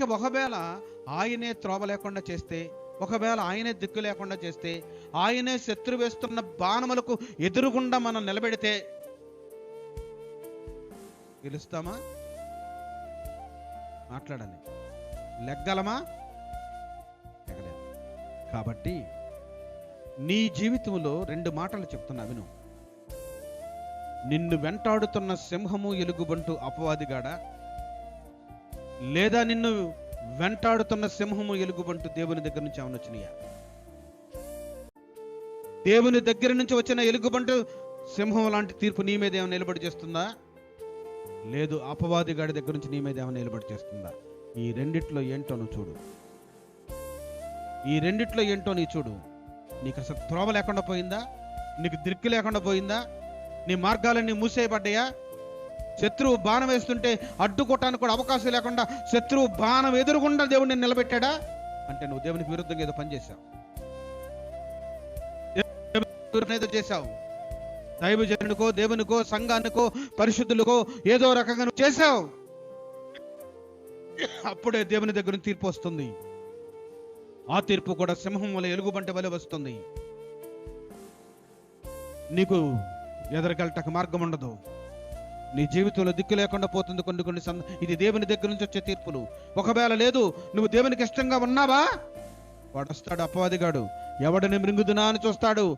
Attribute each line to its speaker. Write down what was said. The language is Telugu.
Speaker 1: ఇక ఒకవేళ ఆయనే త్రోవ లేకుండా చేస్తే ఒకవేళ ఆయనే దిక్కు లేకుండా చేస్తే ఆయనే శత్రు వేస్తున్న బాణములకు ఎదురుగుండా మనం నిలబెడితే గెలుస్తామా? మాట్లాడాలి లెగ్గలమా? లెగలేం కాబట్టి నీ జీవితంలో రెండు మాటలు చెప్తున్నా విను. నిన్ను వెంటాడుతున్న సింహము ఎలుగుబంటు అపవాదిగాడా లేదా నిన్ను వెంటాడుతున్న సింహము ఎలుగుబంటు దేవుని దగ్గర నుంచి ఏమైనా వచ్చినాయా దేవుని దగ్గర నుంచి వచ్చిన ఎలుగుబంటు సింహం లాంటి తీర్పు నీ మీద ఏమైనా నిలబడి చేస్తుందా? లేదు అపవాది గాడి దగ్గర నుంచి నీ మీద ఏమైనా నిలబడి చేస్తుందా? ఈ రెండిట్లో ఏంటో నువ్వు చూడు. ఈ రెండిట్లో ఏంటో నీ చూడు. నీకు అసలు త్రోవ లేకుండా పోయిందా? నీకు దిక్కు లేకుండా పోయిందా? నీ మార్గాలన్నీ మూసేయబడ్డాయా? శత్రువు బాణం వేస్తుంటే అడ్డుకోవటానికి కూడా అవకాశం లేకుండా శత్రువు బాణం ఎదురుగుండా దేవుడిని నిలబెట్టాడా? అంటే నువ్వు దేవునికి విరుద్ధంగా ఏదో పనిచేశావు ఏదో చేశావు. దైవజనునికో దేవునికో సంఘానికో పరిశుద్ధులకో ఏదో రకంగా నువ్వు చేశావు. అప్పుడే దేవుని దగ్గర నుంచి తీర్పు వస్తుంది. ఆ తీర్పు కూడా సింహం వల్ల ఎలుగుబంటి వలె వస్తుంది. నీకు ఎదరగలటకు మార్గం ఉండదు. నీ జీవితంలో దిక్కు లేకుండా పోతుంది కొన్ని కొన్ని సంద ఇది దేవుని దగ్గర నుంచి వచ్చే తీర్పులు. ఒకవేళ లేదు నువ్వు దేవునికి ఇష్టంగా ఉన్నావా? వాడు వస్తాడు అపవాదిగాడు ఎవడిని మృంగుదునా అని చూస్తాడు.